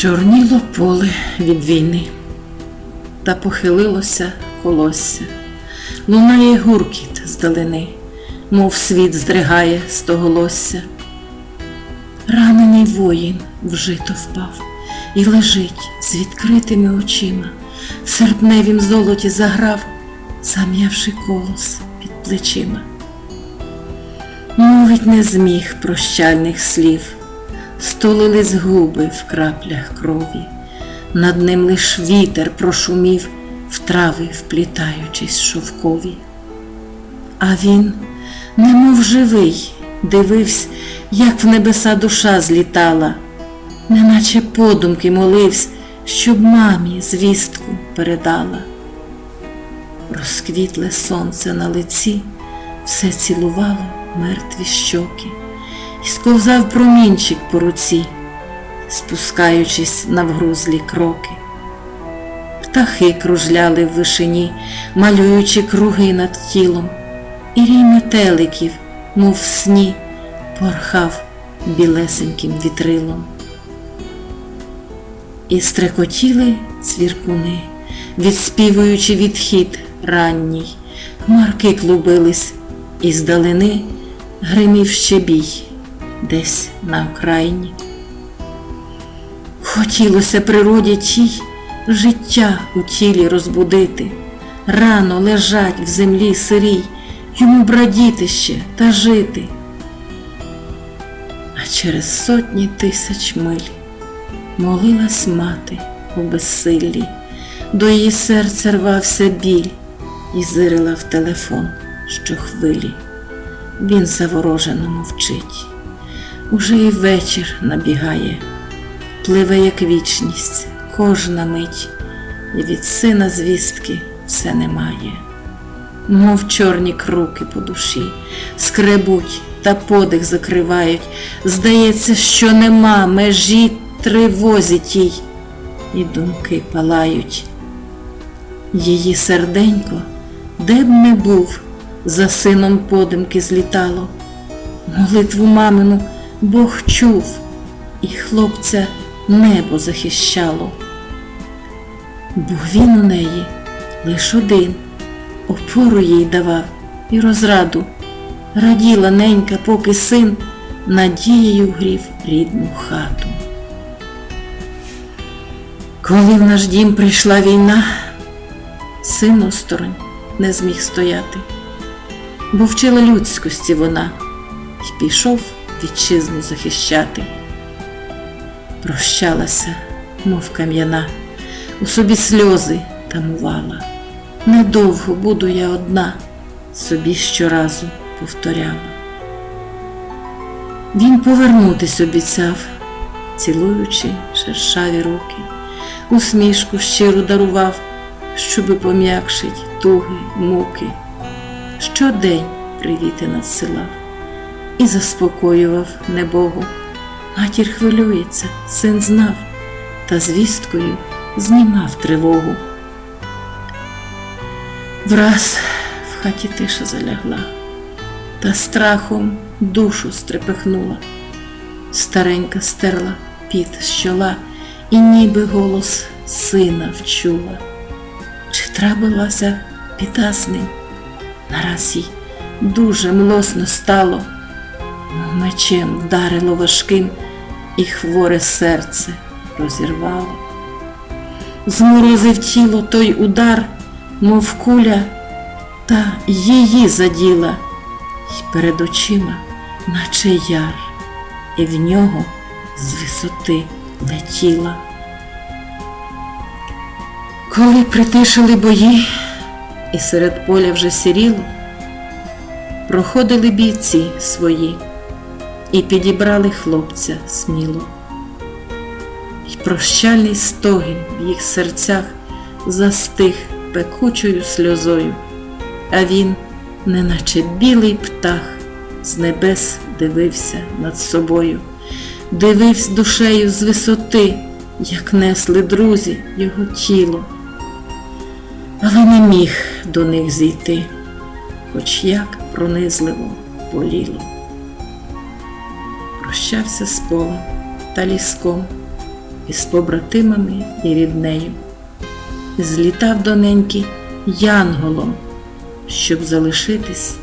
Чорніло поле від війни, та похилилося колосся, лунає гуркіт здалини, мов світ здригає стоголосся. Ранений воїн в жито впав і лежить з відкритими очима, в серпневім золоті заграв, зам'явши колос під плечима. Мовить не зміг прощальних слів, столились губи в краплях крові, над ним лиш вітер прошумів, в трави вплітаючись шовкові. А він, немов живий, дивився, як в небеса душа злітала, неначе подумки молився, щоб мамі звістку передала. Розквітле сонце на лиці все цілувало мертві щоки, і сковзав промінчик по руці, спускаючись навгрузлі кроки. Птахи кружляли в вишині, малюючи круги над тілом, і рій метеликів, мов в сні, порхав білесеньким вітрилом. І стрекотіли цвіркуни, відспівуючи відхід ранній, хмарки клубились, і здалини гримів щебій десь на окраїні. Хотілося природі тій життя у тілі розбудити, рано лежать в землі сирій, йому брадіти ще та жити. А через сотні тисяч миль молилась мати у безсиллі, до її серця рвався біль і зирила в телефон щохвилі. Він заворожено мовчить. Уже і вечір набігає, пливе, як вічність, кожна мить, і від сина звістки все немає. Мов чорні круки по душі, скребуть та подих закривають. Здається, що нема межі тривозі тій, і думки палають. Її серденько, де б не був, за сином подимки злітало. Молитву мамину Бог чув, і хлопця небо захищало. Бо він у неї лиш один, опору їй давав і розраду. Раділа ненька, поки син надією грів рідну хату. Коли в наш дім прийшла війна, син осторонь не зміг стояти, бо вчила людськості вона й пішов вітчизну захищати. Прощалася, мов кам'яна, у собі сльози тамувала. Недовго буду я одна, собі щоразу повторяла. Він повернутись обіцяв, цілуючи шершаві руки, усмішку щиру дарував, щоби пом'якшить туги, муки. Щодень привіти надсилав і заспокоював небогу. Матір хвилюється, син знав, та звісткою знімав тривогу. Враз в хаті тиша залягла, та страхом душу стрепехнула. Старенька стерла під з чола і ніби голос сина вчула. Чи трапилася біда з ним? Нараз їй дуже млосно стало, мечем вдарило важким, і хворе серце розірвало. Зморозив тіло той удар, мов куля, та її заділа, й перед очима, наче яр, і в нього з висоти летіла. Коли притишили бої, і серед поля вже сіріло, проходили бійці свої і підібрали хлопця сміло. І прощальний стогін в їх серцях застиг пекучою сльозою, а він, неначе білий птах, з небес дивився над собою, дивився душею з висоти, як несли друзі його тіло, але не міг до них зійти, хоч як пронизливо боліло. Прощався з полем та ліском із побратимами і ріднею. Злітав доненький янголом, щоб залишитись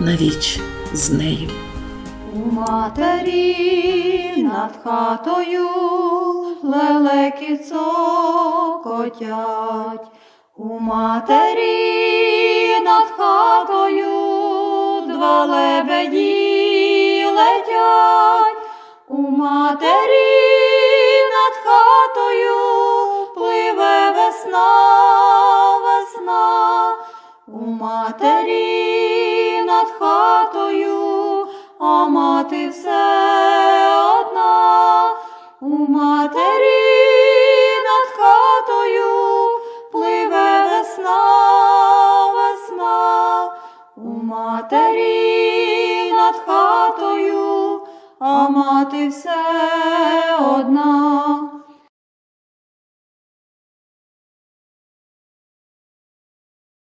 навіч з нею. У матері над хатою лелеки цокотять. У матері над хатою два лебеді летять. Матері над хатою пливе весна, весна. У матері над хатою, а мати все а мати все одна.